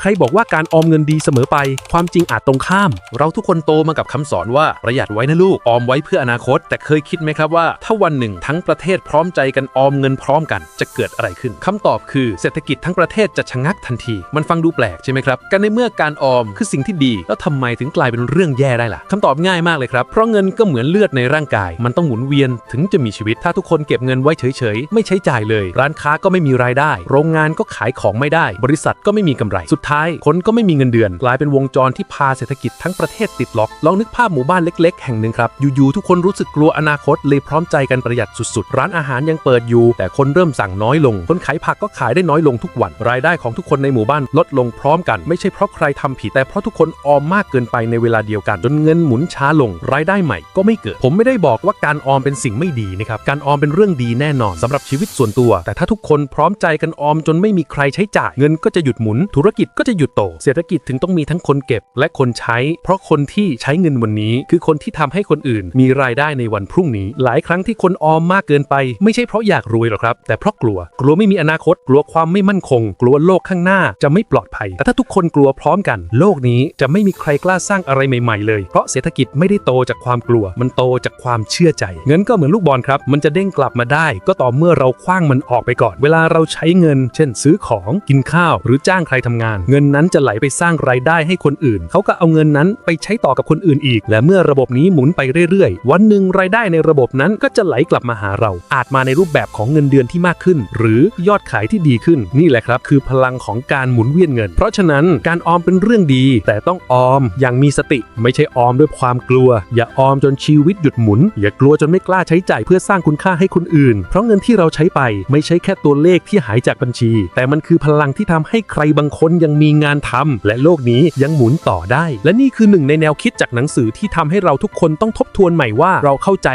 ใครบอกว่าการออมเงินดีเสมอไป ความจริงอาจตรงข้าม เราทุกคนโตมากับคำสอนว่าประหยัดไว้นะลูก ออมไว้เพื่ออนาคต แต่เคยคิดไหมครับว่า ถ้าวันหนึ่งทั้งประเทศพร้อมใจกันออมเงินพร้อมกัน จะเกิดอะไรขึ้นคำตอบคือเศรษฐกิจทั้งประเทศจะชะงักทันที มันฟังดูแปลกใช่ไหมครับกันในเมื่อการออมคือสิ่งที่ดี แล้วทำไมถึงกลายเป็นเรื่องแย่ได้ล่ะคำตอบง่ายมากเลยครับเพราะเงินก็เหมือนเลือดในร่างกาย มันต้องหมุนเวียนถึงจะมีชีวิต ถ้าทุกคนเก็บเงินไว้เฉยๆไม่ใช้จ่ายเลย ร้านค้าก็ไม่มีรายได้ โรงงานก็ขายของไม่ได้ บริษัทก็ไม่มีกำไรสุดท้ายคนก็ไม่มีเงินเดือน กลายเป็นวงจรที่พาเศรษฐกิจทั้งประเทศติดล็อก ลองนึกภาพหมู่บ้านเล็ก ๆ แห่งหนึ่งครับอยู่ๆทุกคนรู้สึกกลัวอนาคตเลยพร้อมใจกันประหยัดสุดๆ ร้านอาหารยังเปิดอยู่ แต่คนเริ่มสั่งน้อยลง คนขายผักก็ขายได้น้อยลงทุกวัน รายได้ของทุกคนในหมู่บ้านลดลงพร้อมกัน ไม่ใช่เพราะใครทำผิดแต่เพราะทุกคนออมมากเกินไปในเวลาเดียวกันจนเงินหมุนช้าลง รายได้ใหม่ก็ไม่เกิด ผมไม่ได้บอกว่าการออมเป็นสิ่งไม่ดีนะครับการออมเป็นเรื่องดีแน่นอนสำหรับชีวิตส่วนตัว แต่ถ้าทุกคนพร้อมใจกันออมจนไม่มีใครใช้จ่ายเงินก็จะหยุดหมุนธุรกิจก็จะหยุดโต เศรษฐกิจถึงต้องมีทั้งคนเก็บและคนใช้ เพราะคนที่ใช้เงินวันนี้ คือคนที่ทำให้คนอื่น มีรายได้ในวันพรุ่งนี้ หลายครั้งที่คนออมมากเกินไป ไม่ใช่เพราะอยากรวยหรอกครับ แต่เพราะกลัว กลัวไม่มีอนาคต กลัวความไม่มั่นคง กลัวโลกข้างหน้าจะไม่ปลอดภัย แต่ถ้าทุกคนกลัวพร้อมกัน โลกนี้จะไม่มีใครกล้าสร้างอะไรใหม่ ๆ เลย เพราะเศรษฐกิจไม่ได้โตจากความกลัว มันโตจากความเชื่อใจ เงินก็เหมือนลูกบอลครับ มันจะเด้งกลับมาได้ ก็ต่อเมื่อเราคว้างมันออกไปก่อน เวลาเราใช้เงิน เช่น ซื้อของ กินข้าว หรือจ้างใครทำงานเงินนั้นจะไหลไปสร้างรายได้ให้คนอื่น เขาก็เอาเงินนั้นไปใช้ต่อกับคนอื่นอีก และเมื่อระบบนี้หมุนไปเรื่อยๆ วันหนึ่งรายได้ในระบบนั้นก็จะไหลกลับมาหาเรา อาจมาในรูปแบบของเงินเดือนที่มากขึ้น หรือยอดขายที่ดีขึ้น นี่แหละครับ คือพลังของการหมุนเวียนเงิน เพราะฉะนั้นการออมเป็นเรื่องดี แต่ต้องออมอย่างมีสติ ไม่ใช่ออมด้วยความกลัว อย่าออมจนชีวิตหยุดหมุน อย่ากลัวจนไม่กล้าใช้จ่ายเพื่อสร้างคุณค่าให้คนอื่น เพราะเงินที่เราใช้ไป ไม่ใช่แค่ตัวเลขที่หายจากบัญชี แต่มันคือพลังที่ทำให้ใครบางคนยังมีงานทำและโลกนี้ยังหมุนต่อได้ และนี่คือหนึ่งในแนวคิดจากหนังสือที่ทำให้เราทุกคนต้องทบทวนใหม่ว่าเราเข้าใจ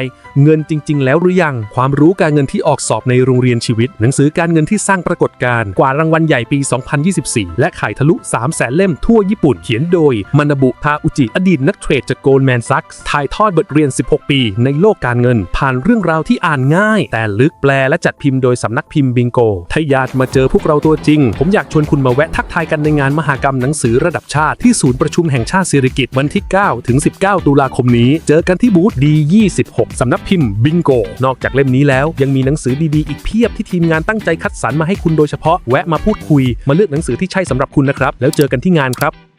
เงินจริง ๆ แล้วหรือยัง ความรู้การเงินที่ออกสอบในโรงเรียนชีวิต หนังสือการเงินที่สร้างปรากฏการณ์กว่ารางวัลใหญ่ปี 2024 และขายทะลุ3แสนเล่มทั่วญี่ปุ่นเขียนโดยมานาบุทาอุจิอดีตนักเทรดจากโกลแมนซักถ่ายทอดบทเรียน 16 ปี ในโลกการเงิน ผ่านเรื่องราวที่อ่านง่าย แต่ลึกแปลและจัดพิมพ์โดยสำนักพิมพ์บิงโกถ้าอยากมาเจอพวกเราตัวจริง ผมอยากชวนคุณมาแวะทักทายกันในงานมหากรรมหนังสือระดับชาติที่ศูนย์ประชุมแห่งชาติสิริกิติ์วันที่ 9 ถึง 19 ตุลาคมนี้ เจอกันที่บูธ D26 สำนักพิมพ์บิงโก นอกจากเล่มนี้แล้ว ยังมีหนังสือดีๆ อีกเพียบที่ทีมงานตั้งใจคัดสรรมาให้คุณโดยเฉพาะ แวะมาพูดคุย มาเลือกหนังสือที่ใช่สำหรับคุณนะครับ แล้วเจอกันที่งานครับ